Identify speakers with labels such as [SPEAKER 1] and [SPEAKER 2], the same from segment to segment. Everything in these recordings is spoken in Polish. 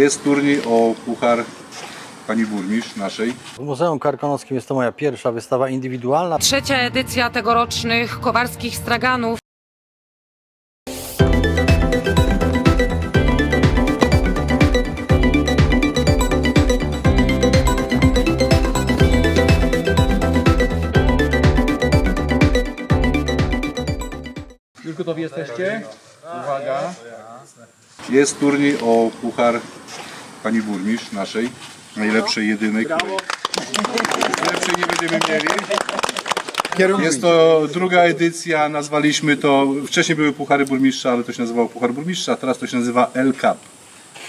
[SPEAKER 1] Jest turniej o puchar pani burmistrz naszej.
[SPEAKER 2] W Muzeum Karkonosskim jest to moja pierwsza wystawa indywidualna.
[SPEAKER 3] Trzecia edycja tegorocznych kowarskich straganów.
[SPEAKER 4] Już gotowi jesteście? Uwaga.
[SPEAKER 1] Jest turniej o puchar pani burmistrz naszej. Najlepszej, jedynej. której- Lepszej nie będziemy mieli. Jest to druga edycja, nazwaliśmy to, wcześniej były puchary burmistrza, ale to się nazywało puchar burmistrza, a teraz to się nazywa L Cup.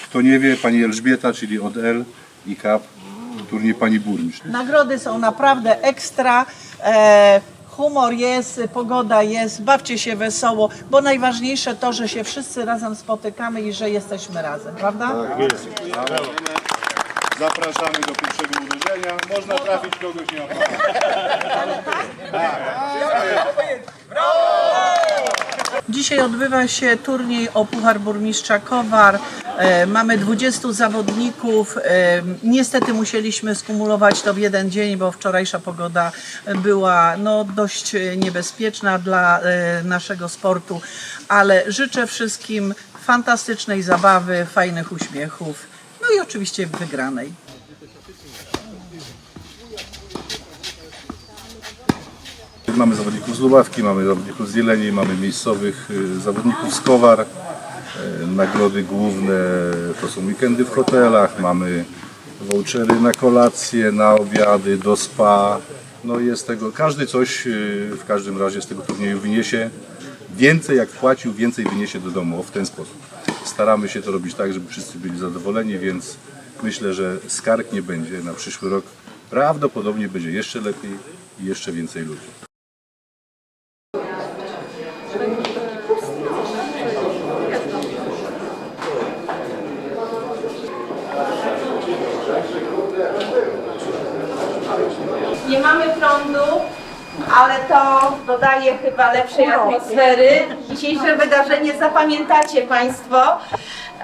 [SPEAKER 1] Kto nie wie, pani Elżbieta, czyli od L i Cup, turniej pani burmistrz.
[SPEAKER 5] Nagrody są naprawdę ekstra. E, humor jest, pogoda jest, bawcie się wesoło, bo najważniejsze to, że się wszyscy razem spotykamy i że jesteśmy razem, prawda?
[SPEAKER 1] Zapraszamy do pierwszego uderzenia. Można trafić kogoś, nie ma
[SPEAKER 5] Dzisiaj odbywa się turniej o Puchar Burmistrza Kowar. E, mamy 20 zawodników. E, niestety musieliśmy skumulować to w jeden dzień, bo wczorajsza pogoda była no, dość niebezpieczna dla e, naszego sportu, ale życzę wszystkim fantastycznej zabawy, fajnych uśmiechów, no i oczywiście wygranej.
[SPEAKER 1] Mamy zawodników z Lubawki, mamy zawodników z Jeleni, mamy miejscowych y, zawodników z Kowar. Y, Nagrody główne to są weekendy w hotelach, mamy vouchery na kolacje, na obiady, do spa. No jest tego, każdy coś y, w każdym razie z tego turnieju wyniesie. Więcej jak płacił, więcej wyniesie do domu w ten sposób. Staramy się to robić tak, żeby wszyscy byli zadowoleni, więc myślę, że skarg nie będzie na przyszły rok. Prawdopodobnie będzie jeszcze lepiej i jeszcze więcej ludzi.
[SPEAKER 6] Nie mamy prądu, ale to dodaje chyba lepszej atmosfery. Dzisiejsze wydarzenie zapamiętacie Państwo.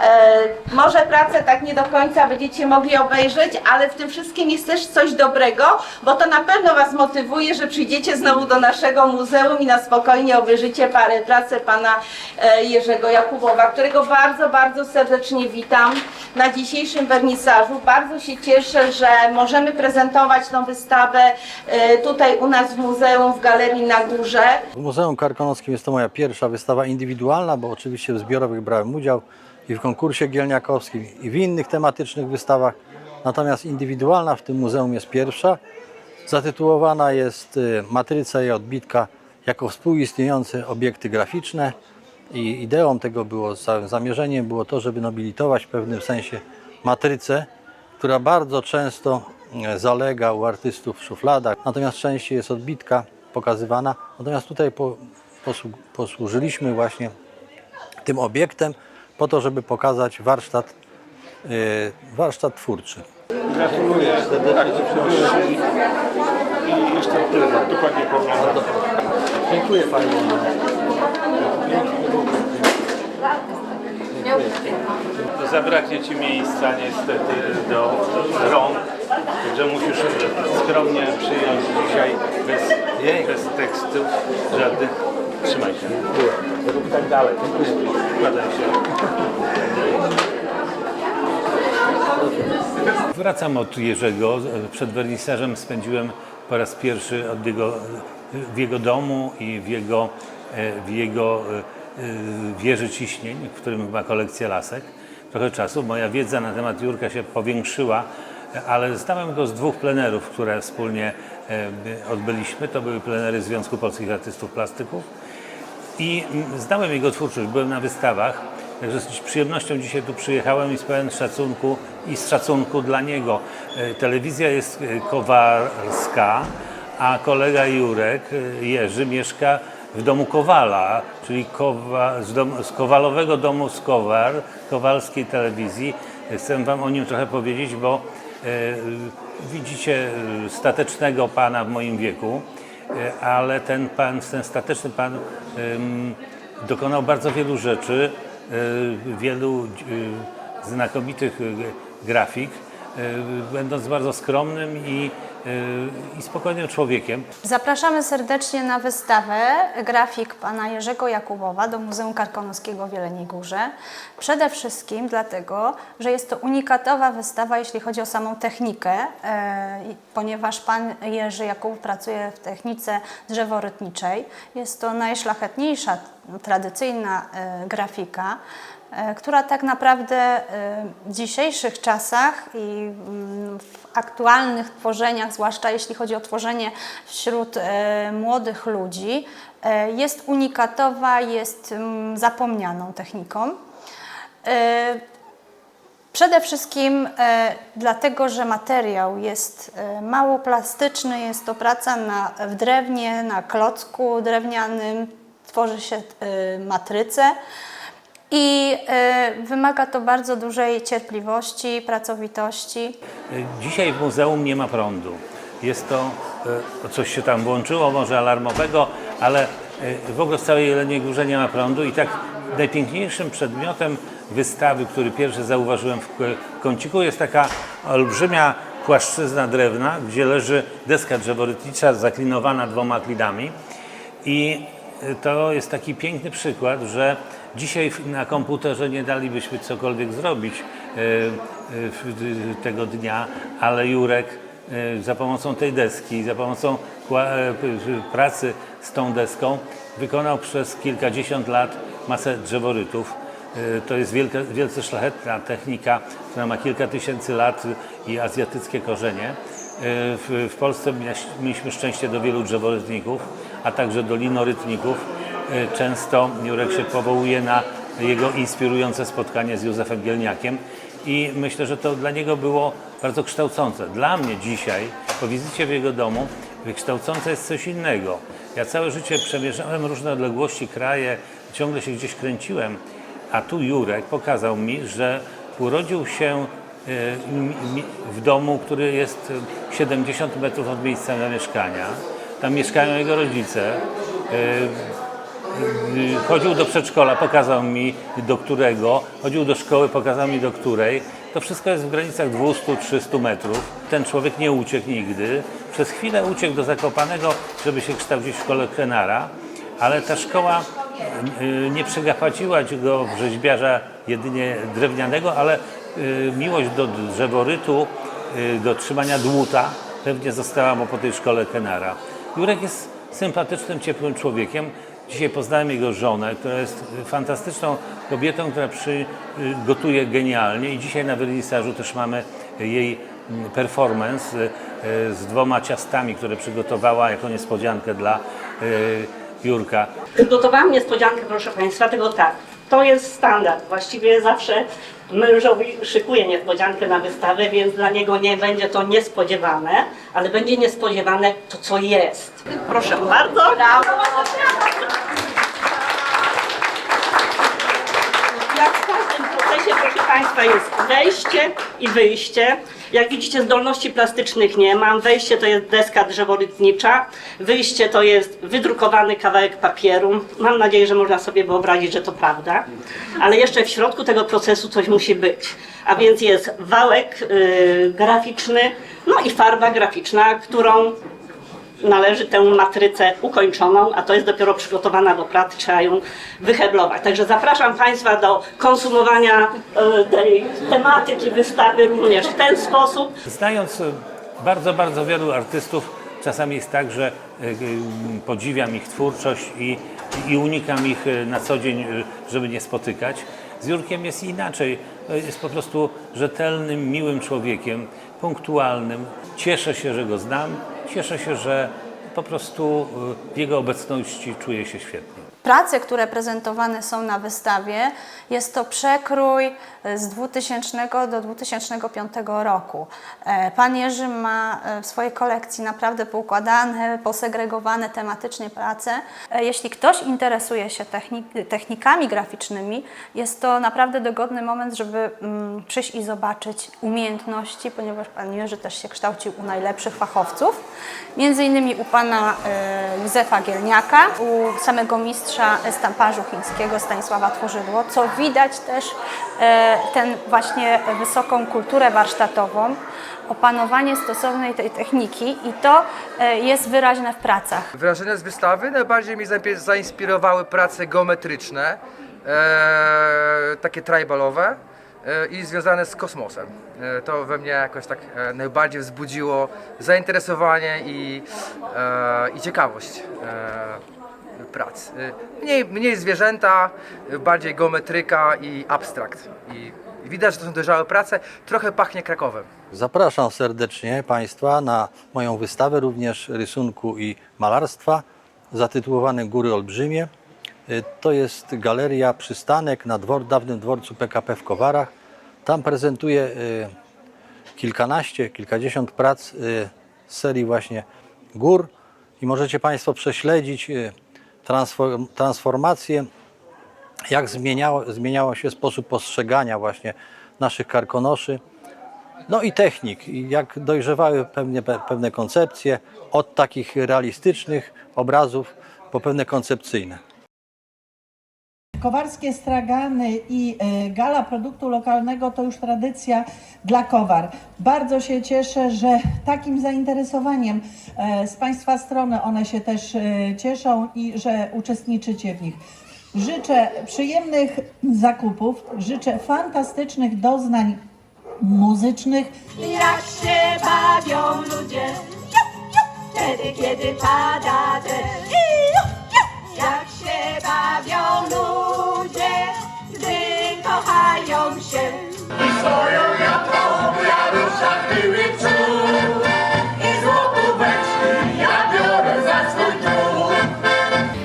[SPEAKER 6] E, może pracę tak nie do końca będziecie mogli obejrzeć, ale w tym wszystkim jest też coś dobrego, bo to na pewno Was motywuje, że przyjdziecie znowu do naszego muzeum i na spokojnie obejrzycie parę pracę Pana e, Jerzego Jakubowa, którego bardzo, bardzo serdecznie witam na dzisiejszym wernisażu. Bardzo się cieszę, że możemy prezentować tą wystawę e, tutaj u nas w muzeum, w Galerii na Górze.
[SPEAKER 2] W Muzeum Karkonosskim jest to moja pierwsza wystawa indywidualna, bo oczywiście w zbiorowych brałem udział i w konkursie gielniakowskim, i w innych tematycznych wystawach. Natomiast indywidualna w tym muzeum jest pierwsza. Zatytułowana jest y, Matryca i odbitka jako współistniejące obiekty graficzne. I ideą tego było, zamierzeniem było to, żeby nobilitować w pewnym sensie matrycę, która bardzo często e, zalega u artystów w szufladach, natomiast częściej jest odbitka pokazywana. Natomiast tutaj po, posłu, posłużyliśmy właśnie tym obiektem po to, żeby pokazać warsztat, e, warsztat twórczy.
[SPEAKER 4] Gratuluję. Bardzo proszę. I jeszcze tyle, dokładnie poglądam.
[SPEAKER 2] Dziękuję Pani.
[SPEAKER 7] Zabraknie Ci miejsca niestety do rąk, że musisz skromnie przyjąć dzisiaj bez, bez tekstów żadnych. Trzymaj się. Rób tak dalej. Wkładaj się. Wracam od Jerzego. Przed wernisażem spędziłem po raz pierwszy jego, w jego domu i w jego, w jego wieży ciśnień, w którym ma kolekcję lasek. Trochę czasu. Moja wiedza na temat Jurka się powiększyła, ale znałem go z dwóch plenerów, które wspólnie e, odbyliśmy. To były plenery Związku Polskich Artystów Plastyków. I znałem jego twórczość, byłem na wystawach, także z przyjemnością dzisiaj tu przyjechałem i z pełen szacunku i z szacunku dla niego. E, Telewizja jest e, kowarska, a kolega Jurek e, Jerzy mieszka w domu Kowala, czyli Kowa, z, dom, z Kowalowego domu z Kowar, Kowalskiej telewizji. Chcę Wam o nim trochę powiedzieć, bo e, widzicie statecznego pana w moim wieku, ale ten pan, ten stateczny pan dokonał bardzo wielu rzeczy, e, wielu e, znakomitych grafik, będąc bardzo skromnym i, y, i spokojnym człowiekiem.
[SPEAKER 8] Zapraszamy serdecznie na wystawę grafik pana Jerzego Jakubowa do Muzeum Karkonoskiego w Jeleniej Górze. Przede wszystkim dlatego, że jest to unikatowa wystawa, jeśli chodzi o samą technikę, e, ponieważ pan Jerzy Jakubów pracuje w technice drzeworytniczej. Jest to najszlachetniejsza, tradycyjna e, grafika e, która tak naprawdę e, w dzisiejszych czasach i mm, w aktualnych tworzeniach, zwłaszcza jeśli chodzi o tworzenie wśród e, młodych ludzi, e, jest unikatowa, jest mm, zapomnianą techniką. E, Przede wszystkim e, dlatego, że materiał jest e, mało plastyczny, jest to praca na, w drewnie, na klocku drewnianym, tworzy się e, matrycę i e, wymaga to bardzo dużej cierpliwości, pracowitości.
[SPEAKER 7] Dzisiaj w muzeum nie ma prądu. Jest to, e, coś się tam włączyło, może alarmowego, ale e, w ogóle w całej Jeleniej Górze nie ma prądu i tak najpiękniejszym przedmiotem wystawy, który pierwszy zauważyłem w kąciku jest taka olbrzymia płaszczyzna drewna, gdzie leży deska drzeworytnicza zaklinowana dwoma klidami i to jest taki piękny przykład, że dzisiaj na komputerze nie dalibyśmy cokolwiek zrobić e, e, tego dnia, ale Jurek e, za pomocą tej deski, za pomocą pracy z tą deską wykonał przez kilkadziesiąt lat masę drzeworytów. To jest wielka, wielce szlachetna technika, która ma kilka tysięcy lat i azjatyckie korzenie. W, w Polsce mieliśmy szczęście do wielu drzeworytników, a także do linorytników. E, Często Jurek się powołuje na jego inspirujące spotkanie z Józefem Gielniakiem i myślę, że to dla niego było bardzo kształcące. Dla mnie dzisiaj, po wizycie w jego domu, kształcące jest coś innego. Ja całe życie przemierzałem różne odległości, kraje, ciągle się gdzieś kręciłem, a tu Jurek pokazał mi, że urodził się mi- w domu, który jest e, 70 metrów od miejsca zamieszkania. Tam mieszkają jego rodzice. Y, Chodził do przedszkola, pokazał mi do którego, chodził do szkoły, pokazał mi do której. To wszystko jest w granicach 200-300 metrów. Ten człowiek nie uciekł nigdy. Przez chwilę uciekł do Zakopanego, żeby się kształcić w szkole Krenara, ale ta szkoła y, nie przegapaciła go w rzeźbiarza jedynie drewnianego, ale y, miłość do drzeworytu, y, do trzymania dłuta pewnie została mu po tej szkole Kenara. Jurek jest sympatycznym, ciepłym człowiekiem. Dzisiaj poznałem jego żonę, która jest fantastyczną kobietą, która przy, gotuje genialnie i dzisiaj na wernisażu też mamy jej performance y, z dwoma ciastami, które przygotowała jako niespodziankę dla y, Jurka.
[SPEAKER 9] Przygotowałam niespodziankę, proszę Państwa, tego tak. To jest standard. Właściwie zawsze mężowi szykuję niespodziankę na wystawę, więc dla niego nie będzie to niespodziewane, ale będzie niespodziewane to, co jest. Proszę bardzo. Jak w każdym procesie, proszę Państwa, jest wejście i wyjście. Jak widzicie, zdolności plastycznych nie mam. Wejście to jest deska drzeworytnicza, wyjście to jest wydrukowany kawałek papieru. Mam nadzieję, że można sobie wyobrazić, że to prawda. Ale jeszcze w środku tego procesu coś musi być. A więc jest wałek y, graficzny, no i farba graficzna, którą należy tę matrycę ukończoną, a to jest dopiero przygotowana do pracy, trzeba ją wyheblować. Także zapraszam Państwa do konsumowania e, tej tematyki wystawy również w ten sposób.
[SPEAKER 7] Znając e, bardzo, bardzo wielu artystów, czasami jest tak, że e, podziwiam ich twórczość i, i unikam ich na co dzień, żeby nie spotykać. Z Jurkiem jest inaczej. Jest po prostu rzetelnym, miłym człowiekiem, punktualnym. Cieszę się, że go znam. Cieszę się, że po prostu e, w jego obecności czuję się świetnie.
[SPEAKER 8] Prace, które prezentowane są na wystawie, jest to przekrój z 2000 do 2005 roku. E, Pan Jerzy ma e, w swojej kolekcji naprawdę poukładane, posegregowane tematycznie prace. E, Jeśli ktoś interesuje się technik- technikami graficznymi, jest to naprawdę dogodny moment, żeby mm, przyjść i zobaczyć umiejętności, ponieważ Pan Jerzy też się kształcił u najlepszych fachowców. Między innymi u Pana pana e, Józefa Gielniaka, u samego mistrza estampażu chińskiego Stanisława Tworzydło, co widać też e, ten właśnie wysoką kulturę warsztatową, opanowanie stosownej tej techniki i to e, jest wyraźne w pracach.
[SPEAKER 10] Wrażenia z wystawy najbardziej mnie zainspirowały prace geometryczne, takie tribalowe i związane z kosmosem. E, to we mnie jakoś tak e, najbardziej wzbudziło zainteresowanie i, e, i ciekawość e, prac. E, mniej, mniej zwierzęta, e, bardziej geometryka i abstrakt. I, widać, że to są dojrzałe prace. Trochę pachnie Krakowem.
[SPEAKER 2] Zapraszam serdecznie Państwa na moją wystawę również rysunku i malarstwa zatytułowane Góry Olbrzymie. To jest galeria Przystanek na dwor, dawnym dworcu PKP w Kowarach. Tam prezentuję y, kilkanaście, kilkadziesiąt prac y, z serii właśnie gór i możecie Państwo prześledzić y, transform, transformację jak zmieniało, zmieniało się sposób postrzegania właśnie naszych karkonoszy. No i technik, jak dojrzewały pewne, pe- pewne koncepcje, od takich realistycznych obrazów po pewne koncepcyjne.
[SPEAKER 5] Kowarskie stragany i e, gala produktu lokalnego to już tradycja dla Kowar. Bardzo się cieszę, że takim zainteresowaniem e, z Państwa strony one się też e, cieszą i że uczestniczycie w nich. Życzę przyjemnych zakupów, życzę fantastycznych doznań muzycznych
[SPEAKER 6] Jak się bawią ludzie, wtedy kiedy pada deszcz. Jak się bawią ludzie, kochają się.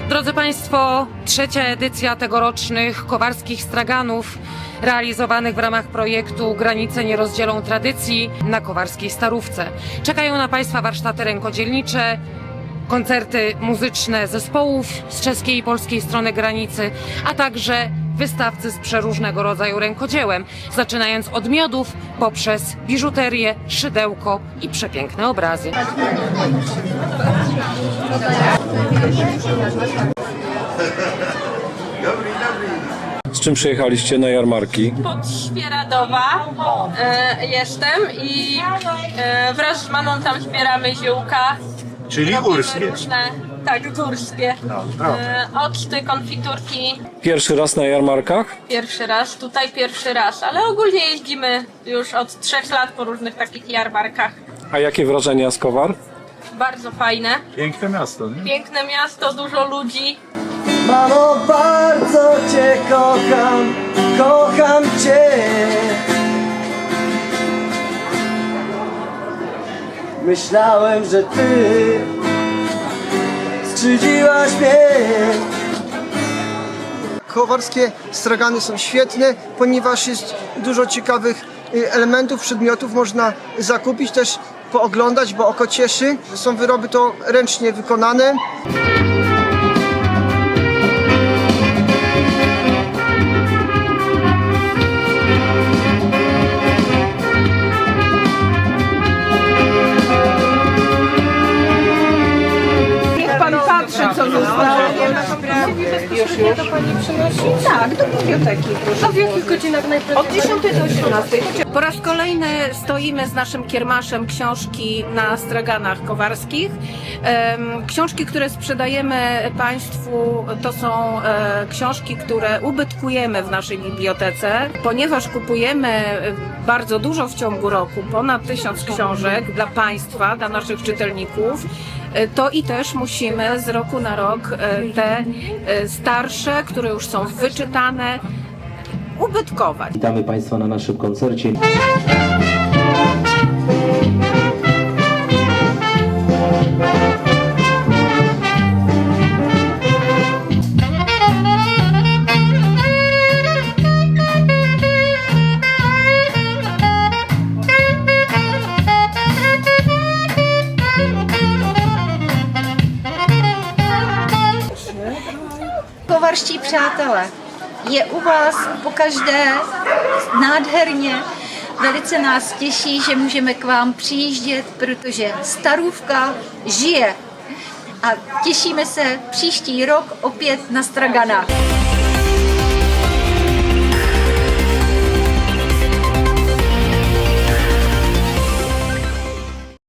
[SPEAKER 3] Drodzy Państwo, trzecia edycja tegorocznych kowarskich straganów realizowanych w ramach projektu Granice nie rozdzielą tradycji na Kowarskiej Starówce. Czekają na Państwa warsztaty rękodzielnicze, koncerty muzyczne zespołów z czeskiej i polskiej strony granicy, a także wystawcy z przeróżnego rodzaju rękodziełem, zaczynając od miodów poprzez biżuterię, szydełko i przepiękne obrazy.
[SPEAKER 4] Z czym przyjechaliście na jarmarki?
[SPEAKER 11] Pod Świeradowa e, jestem i e, wraz z mamą tam zbieramy ziółka.
[SPEAKER 1] Czyli
[SPEAKER 11] Robimy
[SPEAKER 1] górskie.
[SPEAKER 11] Różne, tak, górskie. E, octy, konfiturki.
[SPEAKER 4] Pierwszy raz na jarmarkach?
[SPEAKER 11] Pierwszy raz, tutaj pierwszy raz, ale ogólnie jeździmy już od trzech lat po różnych takich jarmarkach.
[SPEAKER 4] A jakie wrażenia z Kowar?
[SPEAKER 11] Bardzo fajne.
[SPEAKER 1] Piękne miasto, nie?
[SPEAKER 11] Piękne miasto, dużo ludzi.
[SPEAKER 12] Mamo, bardzo Cię kocham, kocham Cię. Myślałem, że Ty skrzydziłaś mnie. Kowarskie stragany są świetne, ponieważ jest dużo ciekawych y, elementów, przedmiotów można zakupić, też pooglądać, bo oko cieszy. Są wyroby to ręcznie wykonane.
[SPEAKER 5] para Już, już. to pani przynosi? Tak, do biblioteki. Proszę. A w jakich godzinach najprawdopodobniej? Od 10 do 18.
[SPEAKER 13] Po raz kolejny stoimy z naszym kiermaszem książki na straganach kowarskich. Książki, które sprzedajemy Państwu, to są e, książki, które ubytkujemy w naszej bibliotece, ponieważ kupujemy bardzo dużo w ciągu roku, ponad tysiąc książek dla Państwa, dla naszych czytelników. e, To i też musimy z roku na rok e, te starsze, które już są wyczytane, ubytkować.
[SPEAKER 12] Witamy Państwa na naszym koncercie.
[SPEAKER 6] Kowarští přátelé, je u vás po každé nádherně. Velice nás těší, že můžeme k vám přijíždět, protože starůvka žije.
[SPEAKER 14] a cieszymy się przyszły rok opět na straganách.